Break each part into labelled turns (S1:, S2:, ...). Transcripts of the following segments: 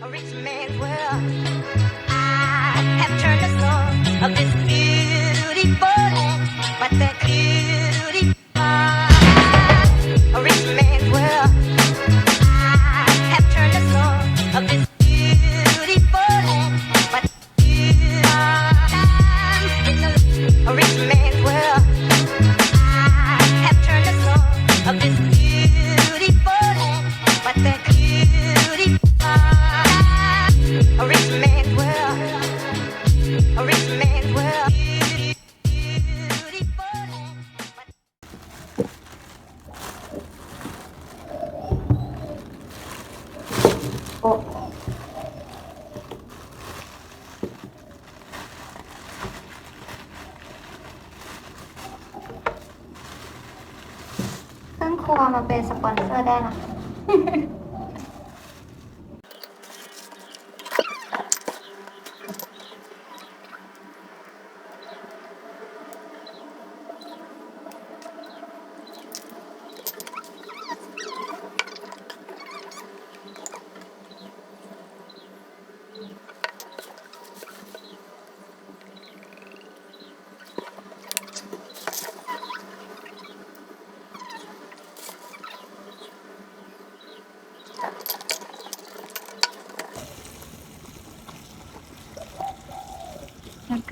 S1: a rich man's world. I have turned the soul of this beautiful land, but that beauty, a rich man's world. I have turned the soul of this beautiful land, but a rich man's world. I have turned the of this
S2: ครัวมาเป็นสปอนเซอร์ได้นะคะ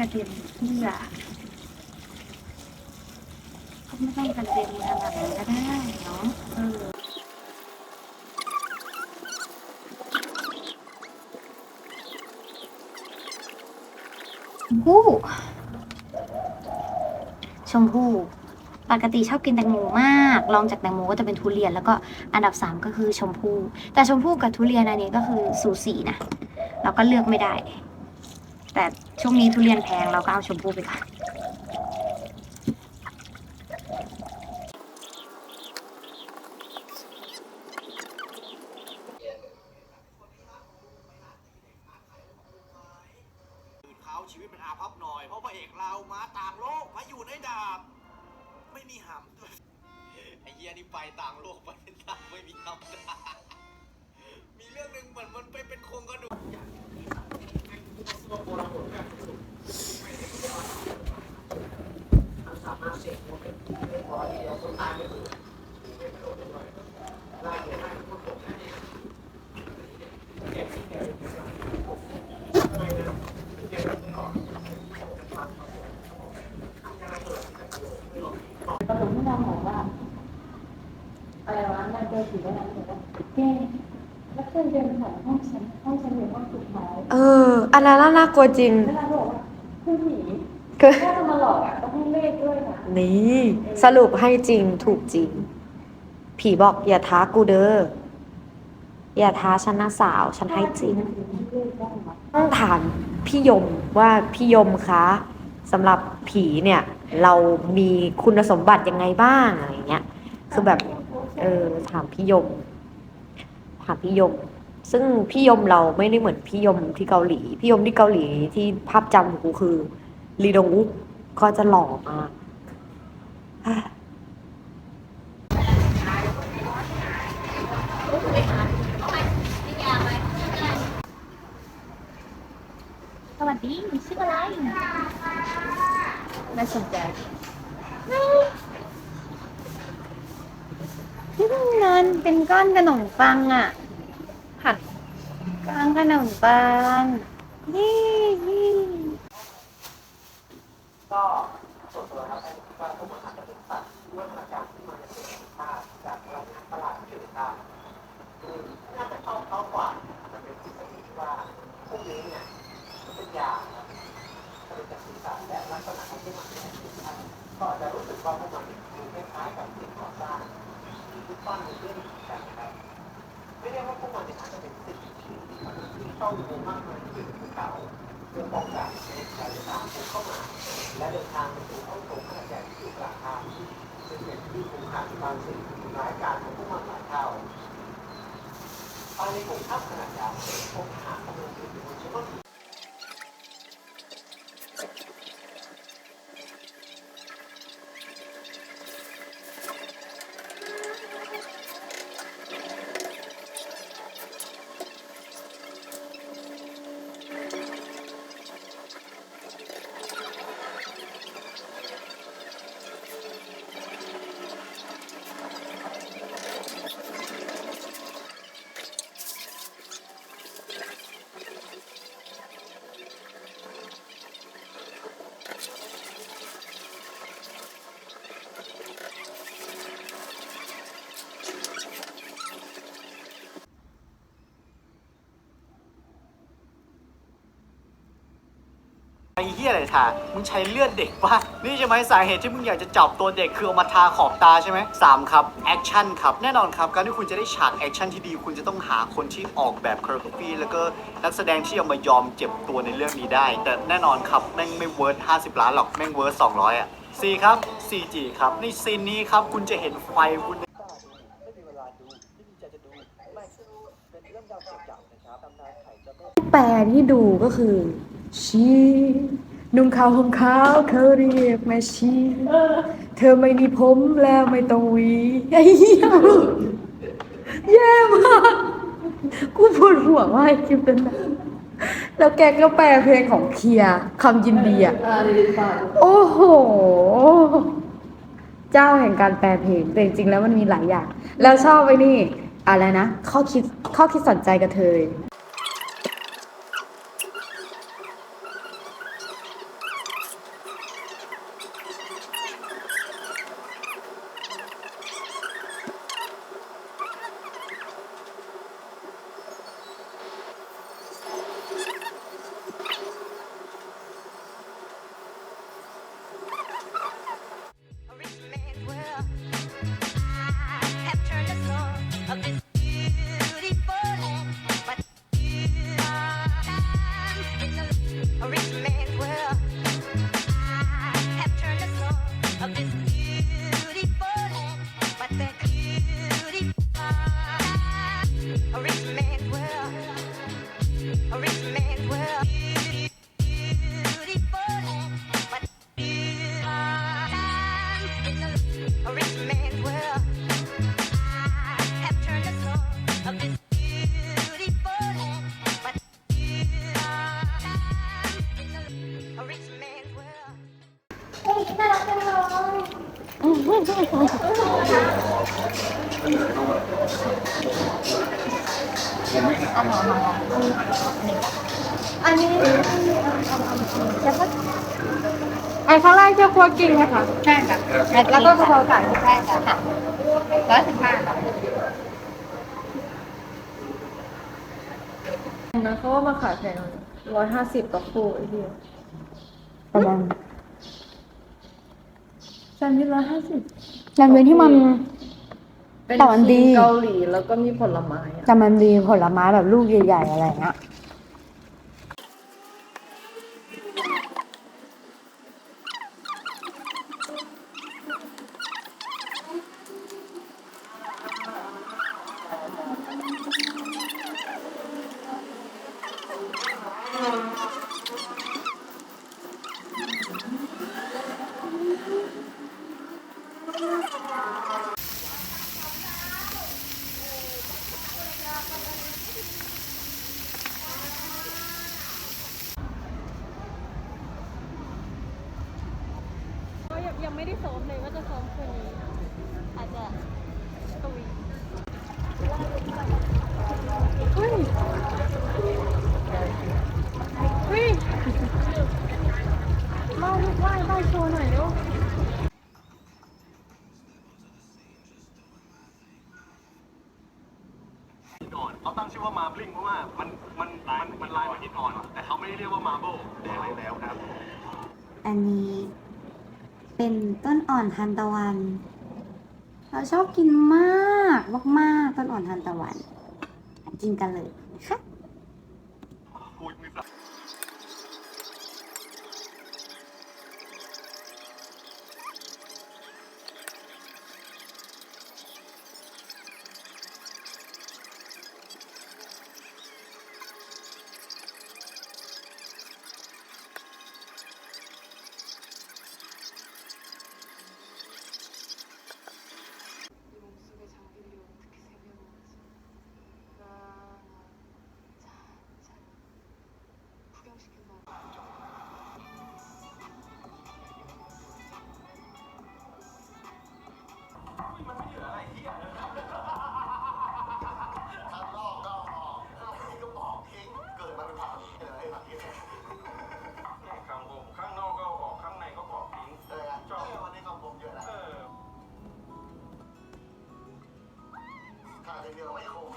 S2: ระเด็นเพื่อก็ไม่ต้องกระเด็นขนาดนั้นก็ได้เนาะเออชมพู่ชมพู่ปกติชอบกินแตงโมมาก รองจากแตงโมก็จะเป็นทุเรียน แล้วก็อันดับสามก็คือชมพู่ แต่ชมพู่กับทุเรียนอันนี้ก็คือสูสีนะ เราก็เลือกไม่ได้ แต่ ช่วงนี้ทุเรียนแพงเราก็เอาชมพู่ไปก่อน
S3: เขาชีวิตมันอาพับหน่อย เพราะพระเอกเรามาต่างโลกมาอยู่ในดาบ ไม่มีหำไอ้เหี้ยนี่ไปต่างโลกไป อะ
S4: ไรวะนายเจอผีได้ไหมหนูว่าแกแล้วเคยเดินผ่านห้องฉันห้องฉันอยู่ห้องสุดท้าย
S5: เออ อันนั้นน่ากลัวจริง
S4: แล้วนาบอกว่าคือผี
S5: คือ
S4: ถ้าจะมาหลอกอะต นะ
S5: นี่สรุปให้จริงถูกจริง ผีบอกอย่าท้ากูเด้ออย่าท้าฉันนะสาวฉันให้จริง ต้องถามพี่ยมว่าพี่ยมคะสำหรับผีเนี่ย เรามีคุณสมบัติยังไงบ้างอะไรเงี้ยคือแบบ เออถามพี่ยม ถามพี่ยม ซึ่งพี่ยมเราไม่ได้เหมือนพี่ยมที่เกาหลี พี่ยมที่เกาหลีที่ภาพจำของกูคือ ลีดงอุกก็จะหล่อมาก อะ
S2: สวัสดีชื่ออะไรน่าสนใจนอนเป็นก้อนขนมปังอะผัดก้อนขนมปังยี่ยี่
S3: ก็ส่วนตัวครับว่าผู้บริหารบริษัทด้วยมาจากที่มาจากสุขภาพจากพลังงานตลาดสุขภาพคือน่าจะเข้าเข้ากว่ามันเป็นทฤษฎีที่ว่าพวกนี้เนี่ยมันเป็นยาครับผลิตจากศีรษะและลั ก็อาจจะรู้สึกว่ามันเนี่ยดูคล้ายๆกับสิ่งก่อสร้างที่ทุกบ้านมีเรื่องกันนะครับไม่ได้ว่าพวกมันอาจจะเป็นสิ่งที่เข้าอุโมงค์มากมายที่ภูเขาเพื่อป้องกันไม่ให้ใครตามเข้ามา และเดินทางไปสู่ห้องโถงขนาดใหญ่ที่อยู่กลางทางซึ่งเป็นที่คุ้มขังบางสิ่งหลายการของพวกมันหลายเท่าภายในกลุ่มทัพขนาดใหญ่พบทหารก
S6: เฮียอะไรทา มึงใช้เลือดเด็กปะนี่ใช่ไหมสาเหตุที่มึงอยากจะจับตัวเด็กคือเอามาทาขอบตาใช่ไหมสามครับแอคชั่นครับ แน่นอนครับ การที่คุณจะได้ฉากแอคชั่นที่ดี คุณจะต้องหาคนที่ออกแบบคาแรคเตอร์แล้วก็นักแสดงที่เอามายอมเจ็บตัวในเรื่องนี้ได้ แต่แน่นอนครับแม่งไม่เวิร์ด50 ล้านหรอกแม่งเวิร์ด200อะ4ครับ 4G ครับในซีนนี้ครับคุณจะเห็นไฟคุณ
S7: ไม่มีเวลาดูไม่มีใจจะดูไม่เป็นวาๆนะครับตำนานไข่เจ้าแม่
S1: แปลที่ดูก็คือ ชีนุ่งขาวห่มขาวเขาเรียกแม่ชี เธอไม่มีผมแล้วไม่ต้องหวีไอ้เหี้ยแย่มากกูปวดหัวมากคลิปนั้นนะแล้วแกก็แปลเพลงของเคียร์คำยินดีอะ
S8: อ่าดีป่ะ
S1: โอ้โห เจ้าแห่งการแปลเพลงแต่จริงๆแล้วมันมีหลายอย่าง แล้วชอบไปนี่ อะไรนะ ข้อคิดข้อคิดสนใจกับเธอ
S8: ไอ้ข้างล่างเจ้าครัวกิ่งไหมคะใช่ค่ะแล้วก็กะเพราไก่ใช่ค่ะร้อยสิบห้านะเขาว่ามาขายแพงร้อยห้าสิบต่อคู่ไอ้เหี้ย
S1: ประมาณ
S8: แซนด์วิชร้อยห้าสิบ
S1: แต่เป็นที่มัน
S8: เป็น
S1: แต่มันดี
S8: เกาหลีแล้วก็มีผลไม้อะ
S1: แต่มันมีผลไม้แบบลูกใหญ่ๆอะไรเงี้ย
S8: ยังไม่ได้ซ้อมเลยว่าจะซ้อมคืนนี้อาจจะตุยเฮ้ยเฮ้ยเล่าลูกไหว้ไหว้โชว์หน่อยเร็ว
S9: หินอ่อนเขาตั้งชื่อว่ามาบลิงเพราะว่ามันมันมันมันลายมือนหินอ่อน แต่เขาไม่ได้เรียกว่ามาร์เบิลแต่อะไรแล้วครับ
S2: อันนี้ เป็นต้นอ่อนทานตะวัน เราชอบกินมากมากๆต้นอ่อนทานตะวัน กินกันเลย 这个月
S9: 我以后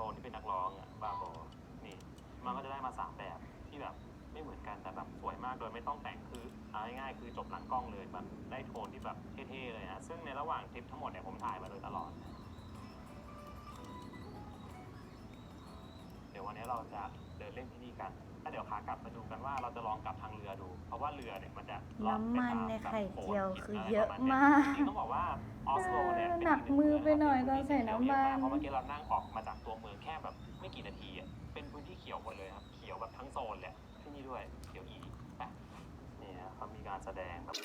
S9: โทน
S8: ที่เป็นนักร้องอะบ้าบอนี่
S10: มันก็จะได้มาสามแบบที่แบบไม่เหมือนกันแต่แบบสวยมากโดยไม่ต้องแต่งคือเอาง่ายๆคือจบหลังกล้องเลยแบบได้โทนที่แบบเท่ๆเลยนะซึ่งในระหว่างทริปทั้งหมดเนี่ยผมถ่ายมาโดยตลอด เดี๋ยววันนี้เราจะเดินเล่นที่นี่กัน แล้วเดี๋ยวขากลับมาดูกันว่าเราจะลองกลับทางเรือดู เพราะว่าเรือเนี่ยมันจะล่องไป
S2: น้ำมัน
S10: ตา
S2: ใน
S10: แบบ
S2: ไข่เจียว
S10: โขดหิน
S2: คือ
S10: อะไร
S2: เยอะ
S10: ประณนี้
S2: มาก
S10: จริงๆต้องบอกว่าออสโลเนี่ยเป็
S2: หนักมือไปหน่อยตอนใส่น้ำมัน
S10: เพราะเมื่อกี้เรานั่งออกมาจากตัวเมืองแค่แบบไม่กี่นาทีอะเป็นพื้นที่เขียวหมดเลยครับเขียวแบบทั้งโซนเลยที่นี่ด้วยเขียวอีไปนี่นะเขามีการแสดงแบบ